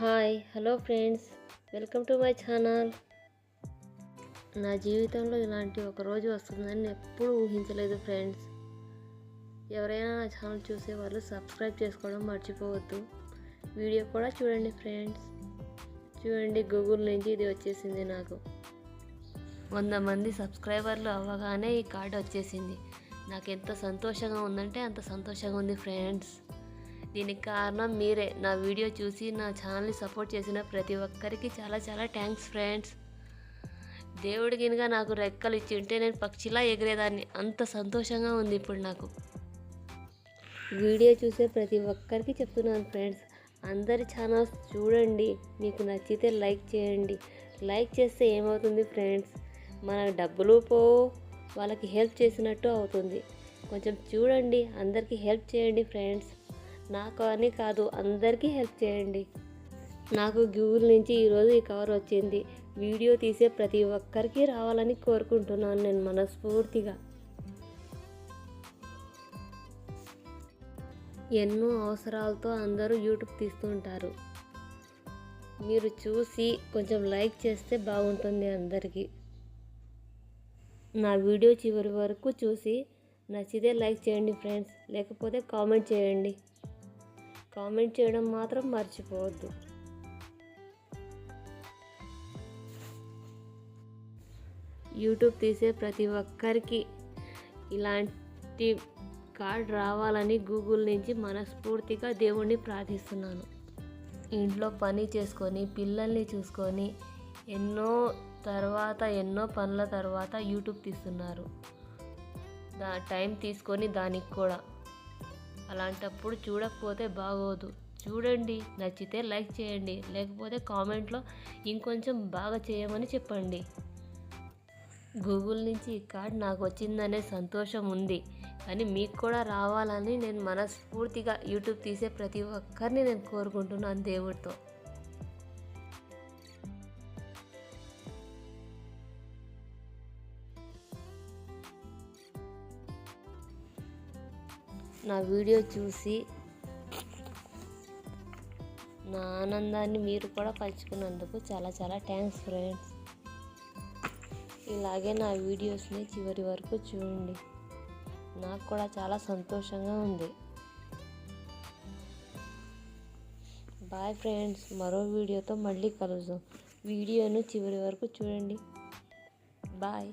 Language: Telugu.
Hi hello friends. Welcome to my channel. నా జీవితంలో ఇలాంటి ఒక రోజు వస్తుందని ఎప్పుడూ ఊహించలేదు ఫ్రెండ్స్. ఎవరైనా నా ఛానల్ చూసే వాళ్ళు సబ్స్క్రైబ్ చేసుకోవడం మర్చిపోవద్దు. వీడియో కూడా చూడండి ఫ్రెండ్స్. చూడండి గూగుల్ నుంచి ఇది వచ్చేసింది నాకు. వంద మంది సబ్స్క్రైబర్లు అవ్వగానే ఈ కార్డు వచ్చేసింది. నాకు ఎంత సంతోషంగా ఉందంటే అంత సంతోషంగా ఉంది ఫ్రెండ్స్. దీనికి కారణం మీరే. నా వీడియో చూసి నా ఛానల్ని సపోర్ట్ చేసిన ప్రతి ఒక్కరికి చాలా చాలా థ్యాంక్స్ ఫ్రెండ్స్. దేవుడి గినగా నాకు రెక్కలు ఇచ్చి ఉంటే నేను పక్షిలా ఎగిరేదాన్ని. అంత సంతోషంగా ఉంది ఇప్పుడు నాకు. వీడియో చూసే ప్రతి ఒక్కరికి చెప్తున్నాను ఫ్రెండ్స్. అందరి ఛానల్స్ చూడండి. మీకు నచ్చితే లైక్ చేయండి. లైక్ చేస్తే ఏమవుతుంది ఫ్రెండ్స్? మనకు డబ్బులు పో వాళ్ళకి హెల్ప్ చేసినట్టు అవుతుంది. కొంచెం చూడండి. అందరికీ హెల్ప్ చేయండి ఫ్రెండ్స్. నాకు అని కాదు అందరికీ హెల్ప్ చేయండి. నాకు గూగుల్ నుంచి ఈరోజు ఈ కవర్ వచ్చింది. వీడియో తీసే ప్రతి ఒక్కరికి రావాలని కోరుకుంటున్నాను నేను మనస్ఫూర్తిగా. ఎన్నో అవసరాలతో అందరూ యూట్యూబ్ తీస్తుంటారు. మీరు చూసి కొంచెం లైక్ చేస్తే బాగుంటుంది అందరికీ. నా వీడియో చివరి వరకు చూసి నచ్చితే లైక్ చేయండి ఫ్రెండ్స్ లేకపోతే కామెంట్ చేయండి. కామెంట్ చేయడం మాత్రం మర్చిపోవద్దు. యూట్యూబ్ తీసే ప్రతి ఒక్కరికి ఇలాంటి కార్డ్ రావాలని గూగుల్ నుంచి మనస్ఫూర్తిగా దేవుణ్ణి ప్రార్థిస్తున్నాను. ఇంట్లో పని చేసుకొని పిల్లల్ని చూసుకొని ఎన్నో తర్వాత ఎన్నో పనుల తర్వాత యూట్యూబ్ తీస్తున్నారు. దా టైం తీసుకొని దానికి కూడా. అలాంటప్పుడు చూడకపోతే బాగోదు. చూడండి నచ్చితే లైక్ చేయండి లేకపోతే కామెంట్లో ఇంకొంచెం బాగా చేయమని చెప్పండి. గూగుల్ నుంచి ఈ కార్డ్ నాకు వచ్చిందనే సంతోషం ఉంది. కానీ మీకు కూడా రావాలని నేను మనస్ఫూర్తిగా యూట్యూబ్ తీసే ప్రతి ఒక్కరిని నేను కోరుకుంటున్నాను దేవుడితో. నా వీడియో చూసి నా ఆనందాన్ని మీరు కూడా పంచుకున్నందుకు చాలా చాలా థ్యాంక్స్ ఫ్రెండ్స్ ఇలాగే నా వీడియోస్ని చివరి వరకు చూడండి. నాకు కూడా చాలా సంతోషంగా ఉంది. బాయ్ ఫ్రెండ్స్ మరో వీడియోతో మళ్ళీ కలుద్దాం. వీడియోను చివరి వరకు చూడండి. బాయ్